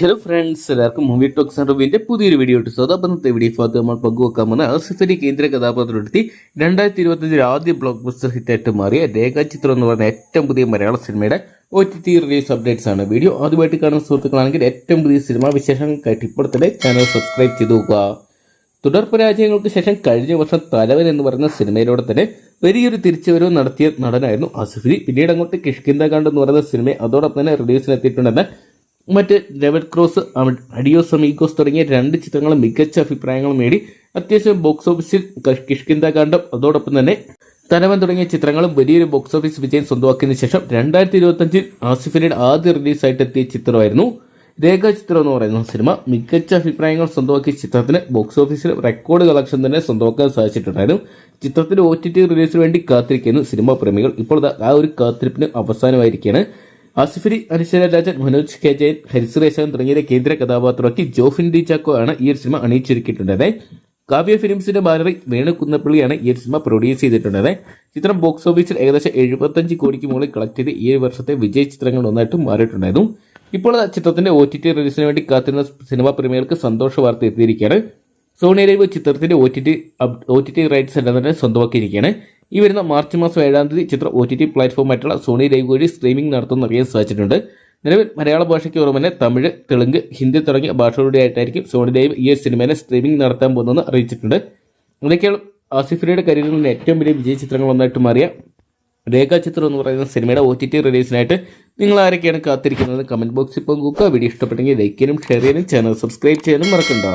Hello friends എല്ലാവർക്കും movie talks and റൂബിന്റെ പുതിയൊരു വീഡിയോ ഇട്ടു സോ അതപ്പന്നത്തെ വീഡിയോ ഭാഗത്ത് നമ്മൾ പങ്കുവെക്കാൻ പോകുന്ന ആസിഫലി കേന്ദ്ര കഥാപാത്രമെടുത്തി രണ്ടായിരത്തി ഇരുപത്തഞ്ചിൽ ആദ്യ ബ്ലോക്ക് ബസ്റ്റർ ഹിറ്റായിട്ട് മാറിയ രേഖാചിത്രം എന്ന് പറയുന്ന ഏറ്റവും പുതിയ മലയാള സിനിമയുടെ O T T release updates ആണ്. വീഡിയോ ആദ്യമായിട്ട് കാണുന്ന സുഹൃത്തുക്കളാണെങ്കിൽ ഏറ്റവും പുതിയ സിനിമാ വിശേഷങ്ങൾക്കായിട്ട് ഇപ്പോൾ ചാനൽ സബ്സ്ക്രൈബ് ചെയ്തു നോക്കുക. തുടർ പരാജയങ്ങൾക്ക് ശേഷം കഴിഞ്ഞ വർഷം തലവൻ എന്ന് പറയുന്ന സിനിമയിലൂടെ തന്നെ വലിയൊരു തിരിച്ചുവരവ് നടത്തിയ നടനായിരുന്നു ആസിഫലി പിന്നീട് അങ്ങോട്ട് കിഷ്കിന്ദ കാണ്ട് എന്ന് പറയുന്ന സിനിമ അതോടൊപ്പം തന്നെ റിലീസിനെത്തിയിട്ടുണ്ടെന്ന് മറ്റ് ലെവൽ ക്രോസ് അഡിയോസ് അമീഗോസ് തുടങ്ങിയ രണ്ട് ചിത്രങ്ങളും മികച്ച അഭിപ്രായങ്ങൾ നേടി. അത്യാവശ്യം ബോക്സ് ഓഫീസിൽ കിഷ്കിന്ത കാണ്ഡം അതോടൊപ്പം തന്നെ തലവൻ തുടങ്ങിയ ചിത്രങ്ങളും വലിയൊരു ബോക്സ് ഓഫീസ് വിജയം സ്വന്തമാക്കിയതിനു ശേഷം രണ്ടായിരത്തി ഇരുപത്തഞ്ചിൽ ആസിഫിന്റെ ആദ്യ റിലീസായിട്ട് എത്തിയ ചിത്രമായിരുന്നു രേഖാചിത്രം എന്ന് പറയുന്ന സിനിമ മികച്ച അഭിപ്രായങ്ങൾ സ്വന്തമാക്കിയ ചിത്രത്തിന് ബോക്സ് ഓഫീസിൽ റെക്കോർഡ് കളക്ഷൻ തന്നെ സ്വന്തമാക്കാൻ സാധിച്ചിട്ടുണ്ടായിരുന്നു. ചിത്രത്തിന്റെ ഒ ടി ടി റിലീസിന് വേണ്ടി കാത്തിരിക്കുന്നു സിനിമാ പ്രേമികൾ ഇപ്പോൾ ആ ഒരു കാത്തിരിപ്പിന് അവസാനമായിരിക്കുകയാണ്. ആസിഫലി അനുശ്വര രാജൻ മനോജ് കെ ജയൻ ഹരിസുരേശൻ തുടങ്ങിയ കേന്ദ്ര കഥാപാത്രമാക്കി ജോഫിൻ ഡി ചാക്കോ ആണ് ഈ ഒരു സിനിമ അണിയിച്ചിരിക്കുന്നത് കാവ്യ ഫിലിംസിന്റെ ബാനറി വേണു കുന്നപ്പള്ളിയാണ് ഈ സിനിമ പ്രൊഡ്യൂസ് ചെയ്തിട്ടുള്ളത്. ചിത്രം ബോക്സ് ഓഫീസിൽ ഏകദേശം എഴുപത്തഞ്ച് കോടിക്ക് മുകളിൽ കളക്ട് ചെയ്ത് ഈ വർഷത്തെ വിജയ ചിത്രങ്ങൾ ഒന്നായിട്ട് മാറിയിട്ടുണ്ടായിരുന്നു. ഇപ്പോൾ ചിത്രത്തിന്റെ ഒ ടി ടി റിലീസിന് വേണ്ടി കാത്തിരുന്ന സിനിമാ പ്രേമികൾക്ക് സന്തോഷ വാർത്ത എത്തിയിരിക്കുകയാണ്. സോണി ലൈവ് ചിത്രത്തിന്റെ O T T O T T rights എല്ലാം തന്നെ സ്വന്തമാക്കിയിരിക്കുകയാണ്. ഈ വരുന്ന മാർച്ച് മാസം ഏഴാം തീയതി ചിത്രം ഒ ടി ടി പ്ലാറ്റ്ഫോമായിട്ടുള്ള സോണി ലൈവ് വഴി സ്ട്രീമിംഗ് നടത്തുന്ന അറിയാൻ സാധിച്ചിട്ടുണ്ട് നിലവിൽ മലയാള ഭാഷയ്ക്ക് പുറമെ തമിഴ് തെലുങ്ക് ഹിന്ദി തുടങ്ങിയ ഭാഷകളുടെ ആയിട്ടായിരിക്കും സോണി ലൈവ് ഈ ഒരു സിനിമയിലെ സ്ട്രീമിംഗ് നടത്താൻ പോകുന്നതെന്ന് അറിയിച്ചിട്ടുണ്ട്. അതൊക്കെയാണ് ആസിഫിയുടെ കരിയറിൽ ഏറ്റവും വലിയ വിജയ ചിത്രങ്ങൾ ഒന്നായിട്ട് മാറിയ രേഖാചിത്രം എന്ന് പറയുന്ന സിനിമയുടെ ഒ ടി ടി റിലീസിനായിട്ട് നിങ്ങൾ ആരൊക്കെയാണ് കാത്തിരിക്കുന്നത്? കമന്റ് ബോക്സിൽ പങ്കുവെക്കുക. വീഡിയോ ഇഷ്ടപ്പെട്ടെങ്കിൽ ലൈക്ക് ചെയ്യാനും ഷെയർ ചെയ്യാനും ചാനൽ സബ്സ്ക്രൈബ് ചെയ്യാനും മറക്കണ്ട.